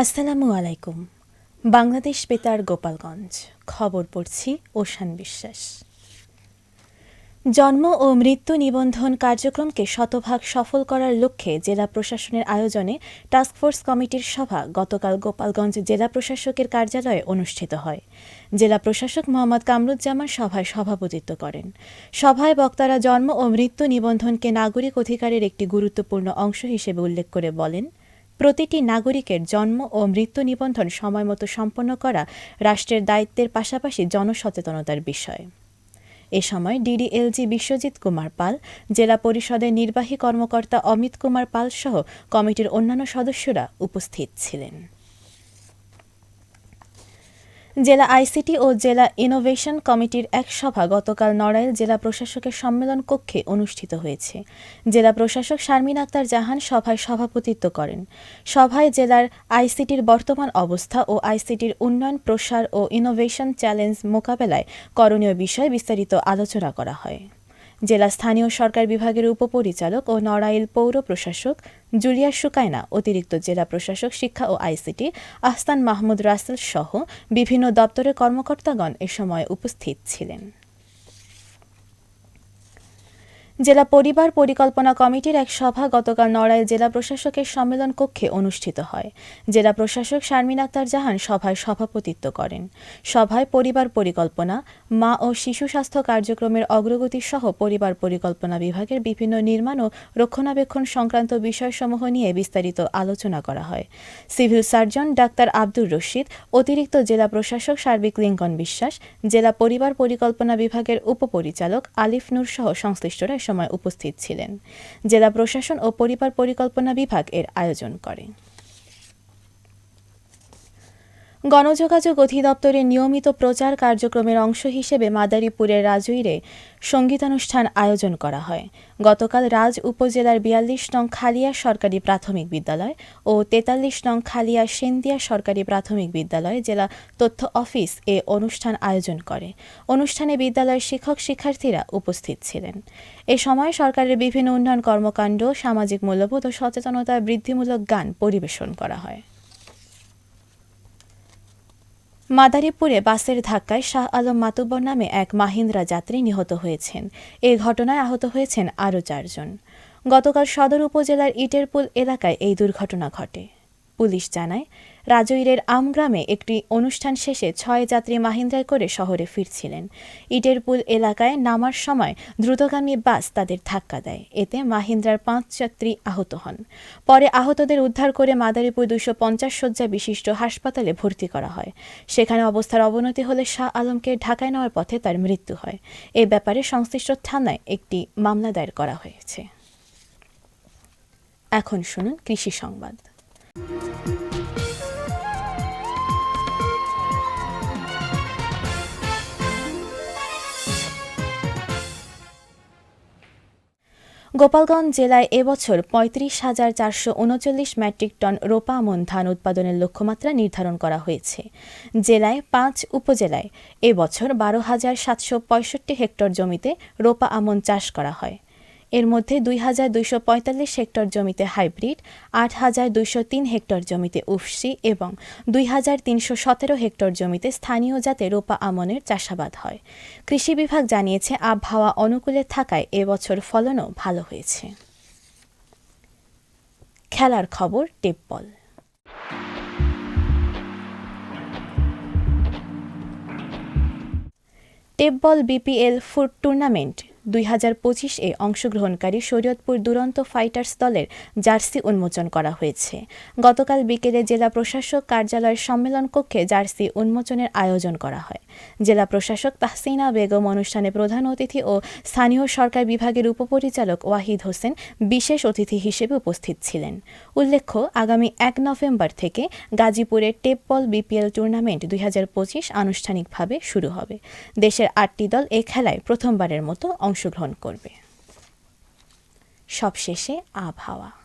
আসসালামু আলাইকুম। বাংলাদেশ বেতার গোপালগঞ্জ। খবর পড়ছি ওশান বিশ্বাস। জন্ম ও মৃত্যু নিবন্ধন কার্যক্রমকে শতভাগ সফল করার লক্ষ্যে জেলা প্রশাসনের আয়োজনে টাস্কফোর্স কমিটির সভা গতকাল গোপালগঞ্জ জেলা প্রশাসকের কার্যালয়ে অনুষ্ঠিত হয়। জেলা প্রশাসক মোহাম্মদ কামরুজ্জামান সভায় সভাপতিত্ব করেন। সভায় বক্তারা জন্ম ও মৃত্যু নিবন্ধনকে নাগরিক অধিকারের একটি গুরুত্বপূর্ণ অংশ হিসেবে উল্লেখ করে বলেন প্রতিটি নাগরিকের জন্ম ও মৃত্যু নিবন্ধন সময়মতো সম্পন্ন করা রাষ্ট্রের দায়িত্বের পাশাপাশি জনসচেতনতার বিষয়। এ সময় ডিডিএলজি বিশ্বজিৎ কুমার পাল, জেলা পরিষদের নির্বাহী কর্মকর্তা অমিত কুমার পাল সহ কমিটির অন্যান্য সদস্যরা উপস্থিত ছিলেন। জেলা আইসিটি ও জেলা ইনোভেশন কমিটির এক সভা গতকাল নড়াইল জেলা প্রশাসকের সম্মেলন কক্ষে অনুষ্ঠিত হয়েছে। জেলা প্রশাসক শারমিন আক্তার জাহান সভায় সভাপতিত্ব করেন। সভায় জেলার আইসিটির বর্তমান অবস্থা ও আইসিটির উন্নয়ন, প্রসার ও ইনোভেশন চ্যালেঞ্জ মোকাবেলায় করণীয় বিষয়ে বিস্তারিত আলোচনা করা হয়। জেলা স্থানীয় সরকার বিভাগের উপপরিচালক ও নড়াইল পৌর প্রশাসক জুলিয়া সুকায়না অতিরিক্ত জেলা প্রশাসক, শিক্ষা ও আইসিটি আহসান মাহমুদ রাসেল সহ বিভিন্ন দপ্তরের কর্মকর্তাগণ এ সময় উপস্থিত ছিলেন। জেলা পরিবার পরিকল্পনা কমিটির এক সভা গতকাল নড়াইল জেলা প্রশাসকের সম্মেলন কক্ষে অনুষ্ঠিত হয়। জেলা প্রশাসক শারমিন আক্তার জাহান সভায় সভাপতিত্ব করেন। সভায় পরিবার পরিকল্পনা, মা ও শিশু স্বাস্থ্য কার্যক্রমের অগ্রগতি সহ পরিবার পরিকল্পনা বিভাগের বিভিন্ন নির্মাণ ও রক্ষণাবেক্ষণ সংক্রান্ত বিষয়সমূহ নিয়ে বিস্তারিত আলোচনা করা হয়। Civil surgeon doctor Abdur Rashid, অতিরিক্ত জেলা প্রশাসক সার্বিক লিঙ্কন বিশ্বাস, জেলা পরিবার পরিকল্পনা বিভাগের উপপরিচালক আলিফ নূর সহ সংশ্লিষ্টরা সময় উপস্থিত ছিলেন। জেলা প্রশাসন ও পরিবার পরিকল্পনা বিভাগ এর আয়োজন করে। গণযোগাযোগ অধিদপ্তরের নিয়মিত প্রচার কার্যক্রমের অংশ হিসেবে মাদারীপুরের রাজুইরে সঙ্গীতানুষ্ঠান আয়োজন করা হয়। গতকাল রাজ উপজেলার বিয়াল্লিশ নং খালিয়া সরকারি প্রাথমিক বিদ্যালয় ও তেতাল্লিশ নং খালিয়া সেন্দিয়া সরকারি প্রাথমিক বিদ্যালয়ে জেলা তথ্য অফিস এ অনুষ্ঠান আয়োজন করে। অনুষ্ঠানে বিদ্যালয়ের শিক্ষক শিক্ষার্থীরা উপস্থিত ছিলেন। এ সময় সরকারের বিভিন্ন উন্নয়ন কর্মকাণ্ড, সামাজিক মূল্যবোধ ও সচেতনতা বৃদ্ধিমূলক গান পরিবেশন করা হয়। মাদারীপুরে বাসের ধাক্কায় শাহ আলম মাতুব্বর নামে এক মাহিন্দ্রা যাত্রী নিহত হয়েছেন। এ ঘটনায় আহত হয়েছেন আরও চারজন। গতকাল সদর উপজেলার ইটেরপুল এলাকায় এই দুর্ঘটনা ঘটে। পুলিশ জানায় রাজৈরের আমগ্রামে একটি অনুষ্ঠান শেষে ছয় যাত্রী মাহিন্দ্রায় করে শহরে ফিরছিলেন। ইটেরপুল এলাকায় নামার সময় দ্রুতগামী বাস তাদের ধাক্কা দেয়। এতে মাহিন্দ্রার পাঁচ যাত্রী আহত হন। পরে আহতদের উদ্ধার করে মাদারীপুর দুশো পঞ্চাশ শয্যা বিশিষ্ট হাসপাতালে ভর্তি করা হয়। সেখানে অবস্থার অবনতি হলে শাহ আলমকে ঢাকায় নেওয়ার পথে তার মৃত্যু হয়। এ ব্যাপারে সংশ্লিষ্ট থানায় একটি মামলা দায়ের করা হয়েছে। এখন শুনুন কৃষি সংবাদ। গোপালগঞ্জ জেলায় এবছর পঁয়ত্রিশ হাজার চারশো উনচল্লিশ মেট্রিক টন রোপা আমন ধান উৎপাদনের লক্ষ্যমাত্রা নির্ধারণ করা হয়েছে। জেলায় পাঁচ উপজেলায় এবছর বারো হাজার সাতশো পঁয়ষট্টি হেক্টর জমিতে রোপা আমন চাষ করা হয়। এর মধ্যে দুই হাজার দুইশো পঁয়তাল্লিশ হেক্টর জমিতে হাইব্রিড, আট হাজার দুইশো তিন হেক্টর জমিতে উফসি এবং দুই হাজার তিনশো সতেরো হেক্টর জমিতে স্থানীয় জাতে রোপা আমনের চাষাবাদ হয়। কৃষি বিভাগ জানিয়েছে, আবহাওয়া অনুকূলে থাকায় এবছর ফলনও ভালো হয়েছে। খেলার খবর, tape ball. Tape ball BPL food tournament দুই হাজার পঁচিশ এ অংশগ্রহণকারী শরীয়তপুর দুরন্ত ফাইটার্স দলের জার্সি উন্মোচন করা হয়েছে। গতকাল বিকেলে জেলা প্রশাসক কার্যালয়ের সম্মেলন কক্ষে জার্সি উন্মোচনের আয়োজন করা হয়। জেলা প্রশাসক তাহসিনা বেগম অনুষ্ঠানে প্রধান অতিথি ও স্থানীয় সরকার বিভাগের উপপরিচালক ওয়াহিদ হোসেন বিশেষ অতিথি হিসেবে উপস্থিত ছিলেন। উল্লেখ্য, আগামী এক নভেম্বর থেকে গাজীপুরের টেপবল বিপিএল টুর্নামেন্ট দুই হাজার পঁচিশ আনুষ্ঠানিকভাবে শুরু হবে। দেশের আটটি দল এ খেলায় প্রথমবারের মতো অংশগ্রহণ করবে। সবশেষে আবহাওয়া।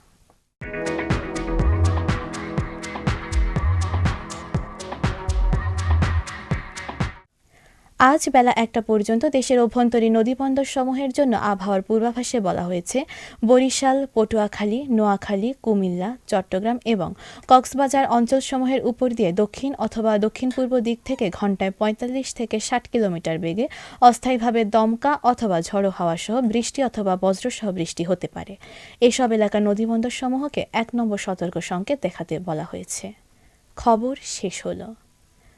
আজ বেলা একটা পর্যন্ত দেশের অভ্যন্তরীণ নদীবন্দর সমূহের জন্য আবহাওয়ার পূর্বাভাসে বলা হয়েছে, বরিশাল, পটুয়াখালী, নোয়াখালী, কুমিল্লা, চট্টগ্রাম এবং কক্সবাজার অঞ্চলসমূহের উপর দিয়ে দক্ষিণ অথবা দক্ষিণ পূর্ব দিক থেকে ঘন্টায় পঁয়তাল্লিশ থেকে ষাট কিলোমিটার বেগে অস্থায়ীভাবে দমকা অথবা ঝড়ো হাওয়া সহ বৃষ্টি অথবা বজ্রসহ বৃষ্টি হতে পারে। এসব এলাকার নদীবন্দর সমূহকে এক নম্বর সতর্ক সংকেত দেখাতে বলা হয়েছে। খবর শেষ হলো।